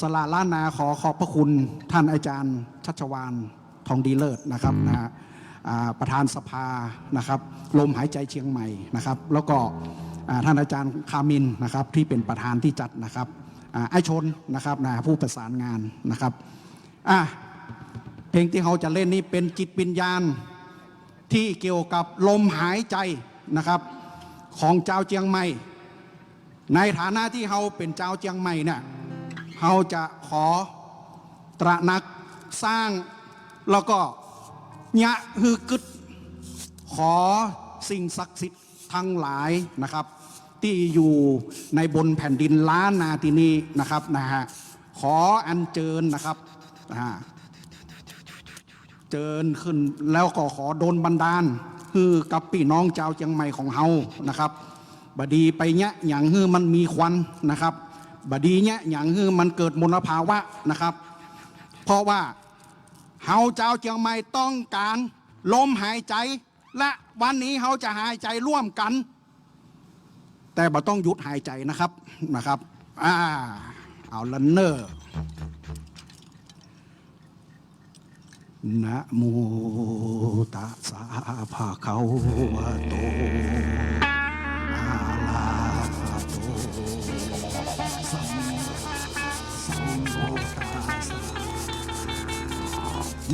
สละล้านนาขอขอบพระคุณท่านอาจารย์ ชัชวานทองดีเลิศนะครับนะฮะอ่าประธานสภานะครับ ลมหายใจเชียงใหม่นะครับ แล้วก็อ่าท่านอาจารย์คามินนะครับที่เป็นประธานที่จัดนะครับอ่าไอชนนะครับนะผู้ประสานงานนะครับอะเพลงที่เขาจะเล่นนี้เป็นจิตวิญญาณที่เกี่ยวกับลมหายใจนะครับ ของเจ้าเจียงใหม่ ในฐานะที่เขาเป็นเจ้าเจียงใหม่เนี่ย เขาจะขอตระนักสร้างแล้วก็ยะฮือกึดขอสิ่งศักดิ์สิทธิ์ทั้งหลายนะครับ ที่อยู่ในบนแผ่นดินล้านนาที่นี้นะครับนะฮะขออัญเชิญนะครับอ่าเจิญขึ้นแล้วก็ขอโดนบันดาลคือกับพี่น้องเจ้าเจียงใหม่ของเฮานะครับ บดีไปเนี้ยอย่างฮือมันมีควันนะครับ บดีเนี้ยอย่างฮือมันเกิดมลภาวะนะครับ เพราะว่าเฮาเจ้าเจียงใหม่ต้องการลมหายใจ และวันนี้เฮาจะหายใจร่วมกัน แต่บ่ต้องหยุดหายใจนะครับนะครับอ่าเอาละเนอร์นะโมตัสสะภะคะวะโต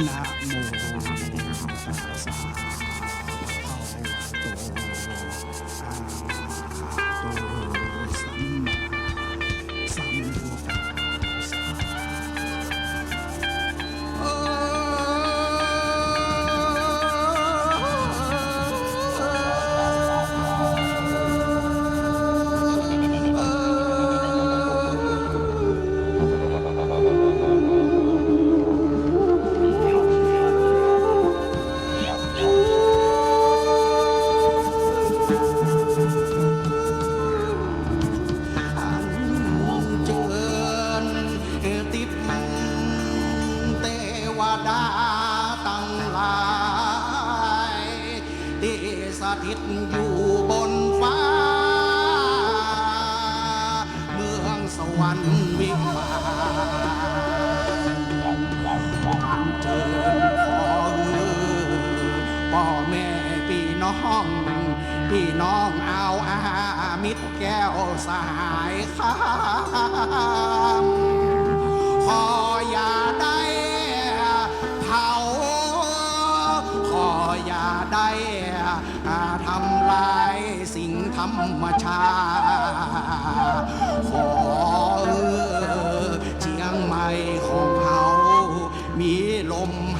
น สถิตอยู่บนฟ้า เมืองสวรรค์วิมานอันเจิญขอเออพ่อแม่พี่น้องพี่น้องเอาอามิตรแก้วสหายข้า อย่าได้ทำลายสิ่งธรรมชาติขอเออเชียงใหม่ของเขา มีลมห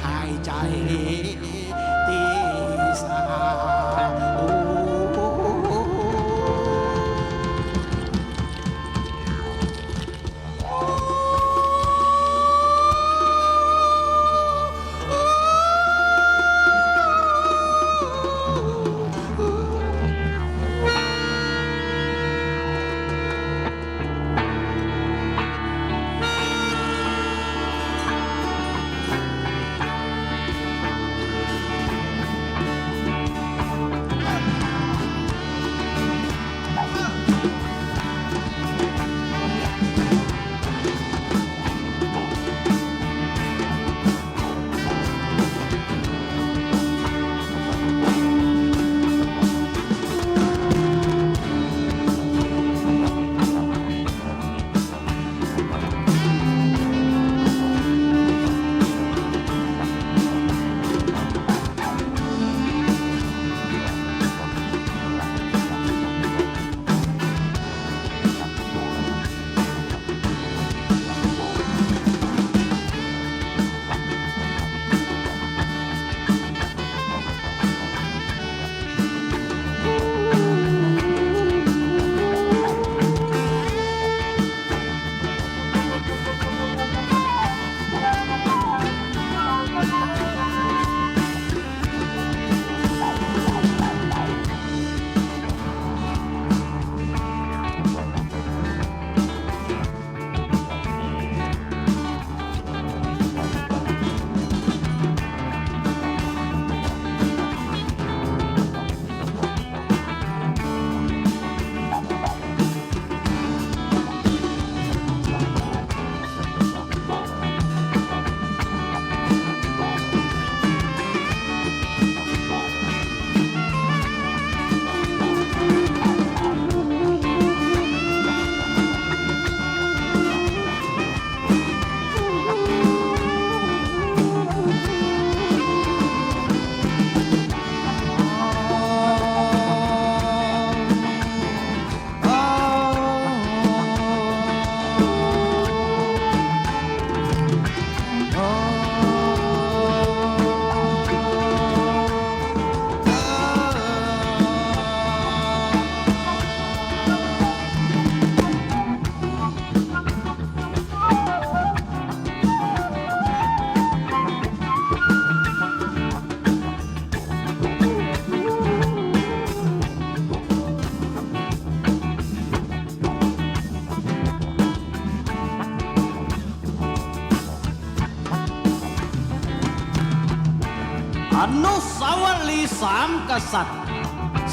ษัตริย์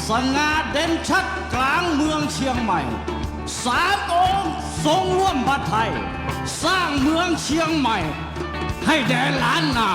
สง่าเด่นชัดกลางเมืองเชียงใหม่ สามองค์ทรงร่วมพระไทย สร้างเมืองเชียงใหม่ ให้แด่ล้านนา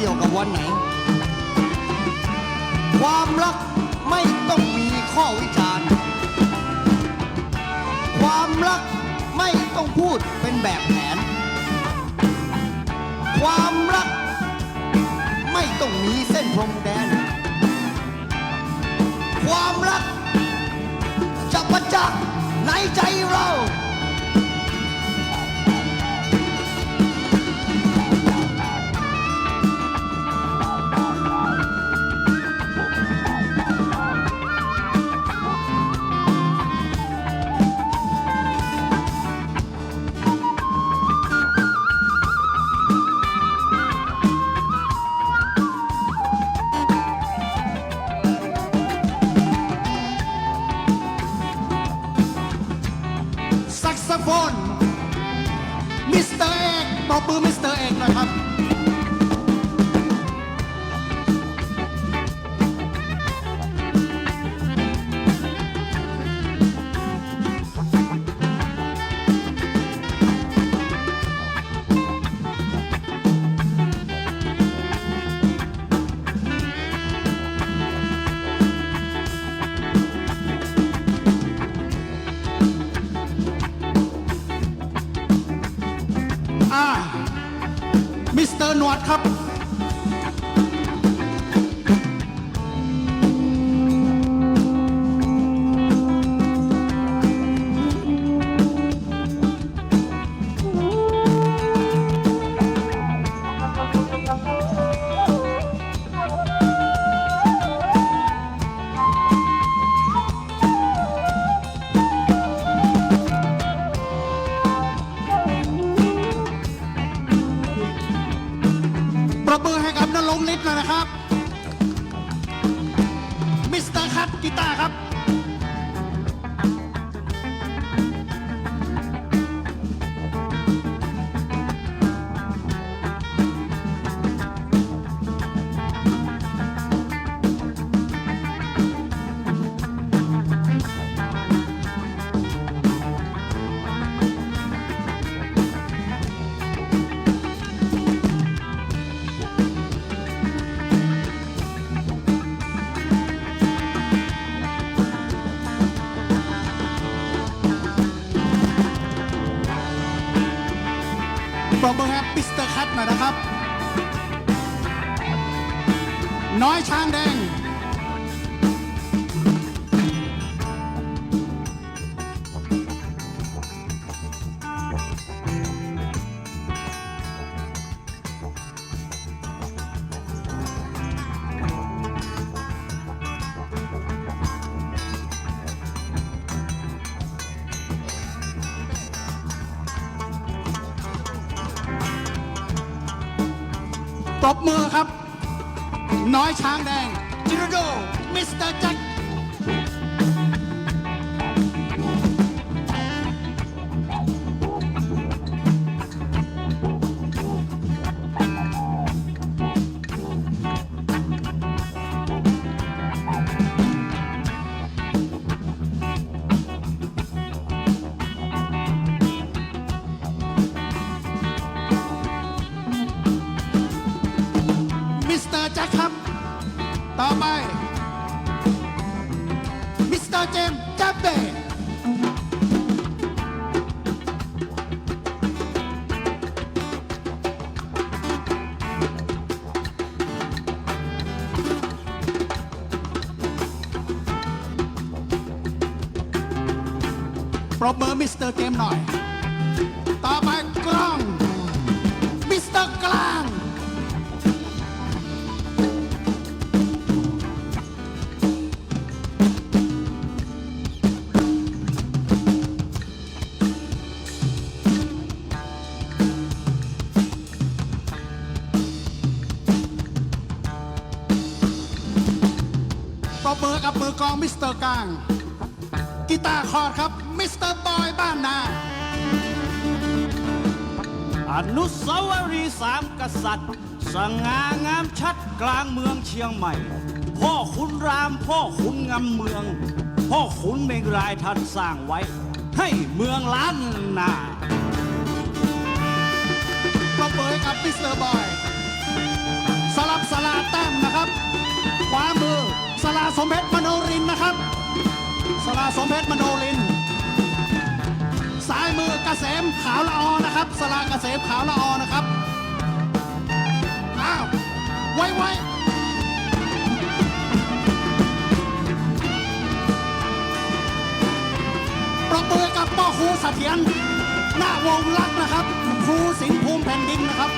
เกี่ยวกับวันไหน ความรักไม่ต้องมีข้อวิจารณ์ ความรักไม่ต้องพูดเป็นแบบแผน ความรักไม่ต้องมีเส้นพรมแดน ความรักจะประจักษ์ในใจเรา ให้กับนรงค์ฤทธิ์หน่อยนะครับ มิสเตอร์คัตกีตาร์ครับ น้อยช้างแดงปรบมือครับ น้อยช้างแดงจิโรโดมิสเตอร์แจ็ค ปรบมือมิสเตอร์เจมหน่อย ต่อไปกล้อง มิสเตอร์กลาง ปรบมือกับมือกลองมิสเตอร์กลาง กีตาร์คอร์ดครับ สเตอร์บอยบ้านนาอนุสาวรีย์สามกษัตริย์ สง่างามชัดกลางเมืองเชียงใหม่ พ่อขุนรามพ่อขุนงำเมือง พ่อขุนเมงรายท่านสร้างไว้ ให้เมืองล้านนาปรบมือกับมิสเตอร์บอย สลับสลาแต้มนะครับขวามือสลาสมเพชรมโนรินนะครับ สลาสมเพชรมโนริน ซ้ายมือกเกษมขาวละออนะครับ สลาเกษมขาวละออนะครับ อ้าว ไวไวปรบมือกับพ่อครูเสถียรหน้าวงรักนะครับ ครูสิงห์ภูมิแผ่นดินนะครับ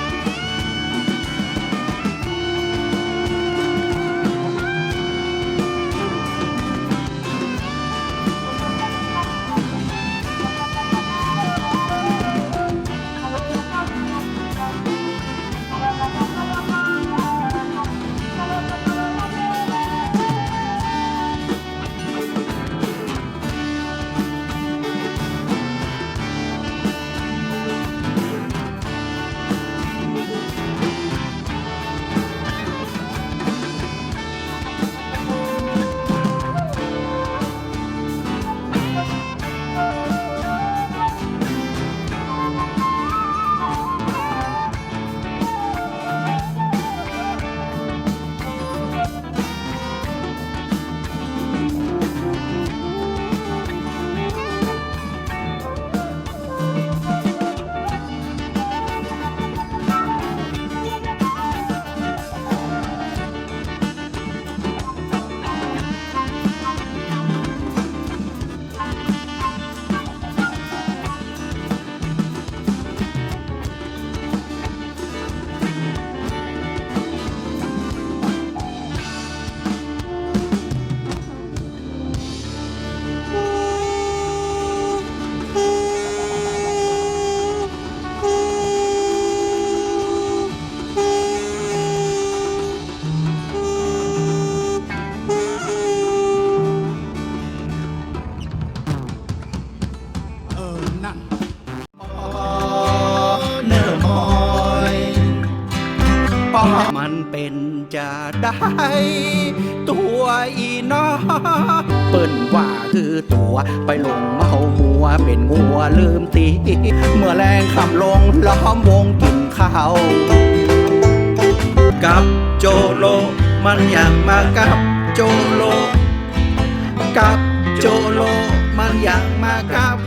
มันเป็นจะได้ ตัวอีน้อเปิ้นว่าคือตัวไปลงเมามัวเป็นงัวลืมตี เมื่อแรงคำลงล้อมวงกินข้าวกับโจโล มันอยากมากับโจโล กับโจโล มันอยากมากับ